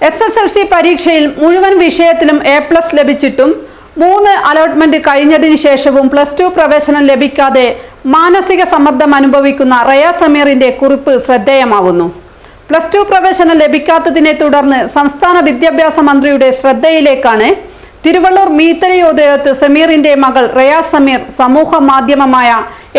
S S L C പരീക്ഷയിൽ മുഴുവൻ വിഷയത്തിലും എ പ്ലസ് ലഭിച്ചിട്ടും മൂന്ന് അലോട്ട്മെന്റ് കഴിഞ്ഞതിന് ശേഷവും പ്ലസ് ടു പ്രവേശനം ലഭിക്കാതെ മാനസിക സമ്മർദ്ദം അനുഭവിക്കുന്ന റയ സമീറിന്റെ കുറിപ്പ് ശ്രദ്ധേയമാവുന്നു. പ്ലസ് ടു പ്രവേശനം ലഭിക്കാത്തതിനെ തുടർന്ന് സംസ്ഥാന വിദ്യാഭ്യാസ മന്ത്രിയുടെ ശ്രദ്ധയിലേക്കാണ് തിരുവള്ളൂർ മീത്തരയോദയത്ത് സമീറിന്റെ മകൾ റയാ സമീർ സമൂഹ മാധ്യമമായ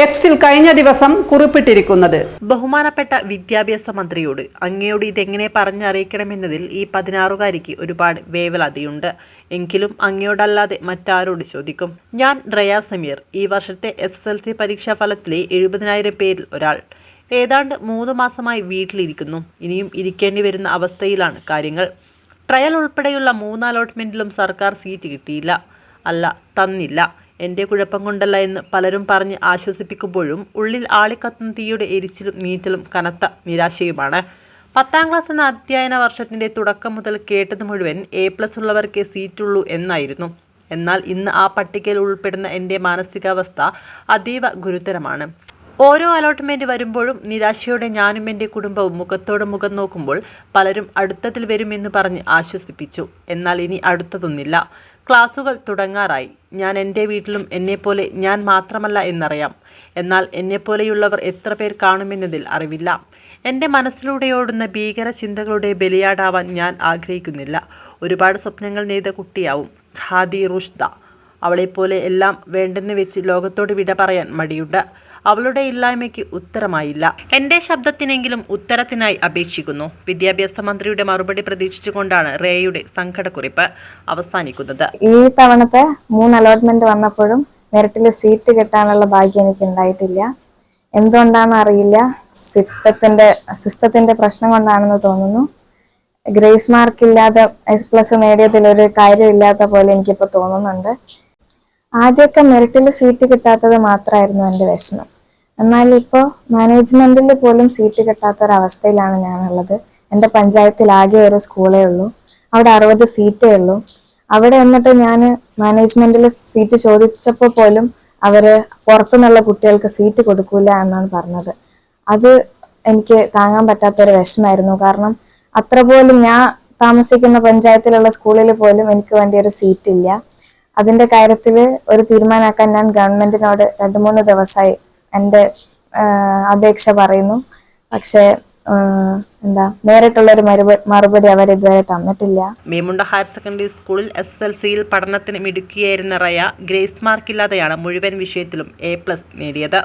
എക്സിൽ കഴിഞ്ഞ ദിവസം കുറിപ്പിട്ടിരിക്കുന്നത്. ബഹുമാനപ്പെട്ട വിദ്യാഭ്യാസ മന്ത്രിയോട് അങ്ങയോട് ഇതെങ്ങനെ പറഞ്ഞറിയിക്കണമെന്നതിൽ ഈ പതിനാറുകാരിക്ക് ഒരുപാട് വേവലതയുണ്ട്. എങ്കിലും അങ്ങയോടല്ലാതെ മറ്റാരോട് ചോദിക്കും. ഞാൻ റയാ സമീർ. ഈ വർഷത്തെ എസ് എൽ സി പരീക്ഷാ ഫലത്തിലെ എഴുപതിനായിരം പേരിൽ ഒരാൾ. ഏതാണ്ട് മൂന്ന് മാസമായി വീട്ടിലിരിക്കുന്നു. ഇനിയും ഇരിക്കേണ്ടി വരുന്ന അവസ്ഥയിലാണ് കാര്യങ്ങൾ. ട്രയൽ ഉൾപ്പെടെയുള്ള മൂന്ന് അലോട്ട്മെന്റിലും സർക്കാർ സീറ്റ് കിട്ടിയില്ല. അല്ല തന്നില്ല. എന്റെ കുഴപ്പം കൊണ്ടല്ല എന്ന് പലരും പറഞ്ഞ് ആശ്വസിപ്പിക്കുമ്പോഴും ഉള്ളിൽ ആളിക്കത്തുന്ന തീയുടെ എരിച്ചിലും നീറ്റലും കനത്ത നിരാശയുമാണ്. പത്താം ക്ലാസ് എന്ന അധ്യയന വർഷത്തിന്റെ തുടക്കം മുതൽ കേട്ടത് മുഴുവൻ എ പ്ലസ് ഉള്ളവർക്കേ സീറ്റുള്ളൂ എന്നായിരുന്നു. എന്നാൽ ഇന്ന് ആ പട്ടികയിൽ ഉൾപ്പെടുന്ന എന്റെ മാനസികാവസ്ഥ അതീവ ഗുരുതരമാണ്. ഓരോ അലോട്ട്മെന്റ് വരുമ്പോഴും നിരാശയോടെ ഞാനും എന്റെ കുടുംബവും മുഖത്തോട് മുഖം നോക്കുമ്പോൾ പലരും അടുത്തതിൽ വരുമെന്ന് പറഞ്ഞ് ആശ്വസിപ്പിച്ചു. എന്നാൽ ഇനി അടുത്തതൊന്നില്ല. ക്ലാസുകൾ തുടങ്ങാറായി. ഞാൻ എന്റെ വീട്ടിലും എന്നെപ്പോലെ ഞാൻ മാത്രമല്ല എന്നറിയാം. എന്നാൽ എന്നെപ്പോലെയുള്ളവർ എത്ര പേർ കാണുമെന്നതിൽ അറിവില്ല. എന്റെ മനസ്സിലൂടെ ഓടുന്ന ഭീകര ചിന്തകളുടെ ബലിയാടാവാൻ ഞാൻ ആഗ്രഹിക്കുന്നില്ല. ഒരുപാട് സ്വപ്നങ്ങൾ നെയ്ത കുട്ടിയാവും. ഹാദി റുഷ്ദ. അവളെപ്പോലെ എല്ലാം വേണ്ടെന്ന് വെച്ച് ലോകത്തോട് വിട പറയാൻ മടിയുണ്ട്. അവളുടെ ഇല്ലായ്മയ്ക്ക് ഉത്തരമായില്ല. എന്റെ ശബ്ദത്തിനെങ്കിലും ഉത്തരത്തിനായി അപേക്ഷിക്കുന്നു. വിദ്യാഭ്യാസ മന്ത്രിയുടെ മറുപടി പ്രതീക്ഷിച്ചുകൊണ്ടാണ് റേയുടെ സങ്കടക്കുറിപ്പ് അവസാനിക്കുന്നത്. ഈ തവണത്തെ മൂന്ന് അലോട്ട്മെന്റ് വന്നപ്പോഴും മെറിറ്റിൽ സീറ്റ് കിട്ടാനുള്ള ഭാഗ്യം എനിക്ക് ഉണ്ടായിട്ടില്ല. എന്തുകൊണ്ടാണെന്ന് അറിയില്ല. സിസ്റ്റത്തിന്റെ സിസ്റ്റത്തിന്റെ പ്രശ്നം കൊണ്ടാണെന്ന് തോന്നുന്നു. ഗ്രേസ് മാർക്ക് ഇല്ലാതെ എസ് പ്ലസ് നേടിയതിൽ ഒരു കാര്യമില്ലാത്ത പോലെ എനിക്കിപ്പോൾ തോന്നുന്നുണ്ട്. ആദ്യമൊക്കെ മെറിറ്റിൽ സീറ്റ് കിട്ടാത്തത് മാത്രമായിരുന്നു എന്റെ വിഷമം. എന്നാൽ ഇപ്പോൾ മാനേജ്മെന്റിൽ പോലും സീറ്റ് കിട്ടാത്ത ഒരവസ്ഥയിലാണ് ഞാനുള്ളത്. എന്റെ പഞ്ചായത്തിൽ ആകെ ഒരു സ്കൂളേ ഉള്ളൂ. അവിടെ അറുപത് സീറ്റേ ഉള്ളൂ. അവിടെ എന്നിട്ട് ഞാൻ മാനേജ്മെന്റിൽ സീറ്റ് ചോദിച്ചപ്പോൾ പോലും അവർ പുറത്തുനിന്നുള്ള കുട്ടികൾക്ക് സീറ്റ് കൊടുക്കൂല എന്നാണ് പറഞ്ഞത്. അത് എനിക്ക് താങ്ങാൻ പറ്റാത്തൊരു വിഷമമായിരുന്നു. കാരണം അത്ര പോലും ഞാൻ താമസിക്കുന്ന പഞ്ചായത്തിലുള്ള സ്കൂളിൽ പോലും എനിക്ക് വേണ്ടി ഒരു സീറ്റ് ഇല്ല അതിന്റെ കാര്യത്തിൽ ഒരു തീരുമാനമാക്കാൻ ഞാൻ ഗവൺമെന്റിനോട് രണ്ട് മൂന്ന് ദിവസമായി എന്റെ അപേക്ഷ പറയുന്നു. പക്ഷേ എന്താ നേരിട്ടുള്ള ഒരു മറുപടി അവർ ഇതുവരെ തന്നിട്ടില്ല. മേമുണ്ട ഹയർ സെക്കൻഡറി സ്കൂളിൽ എസ് എൽ സിയിൽ പഠനത്തിന് മിടുക്കിയായിരുന്ന റയ ഗ്രേസ് മാർക്കില്ലാതെയാണ് മുഴുവൻ വിഷയത്തിലും എ പ്ലസ് നേടിയത്.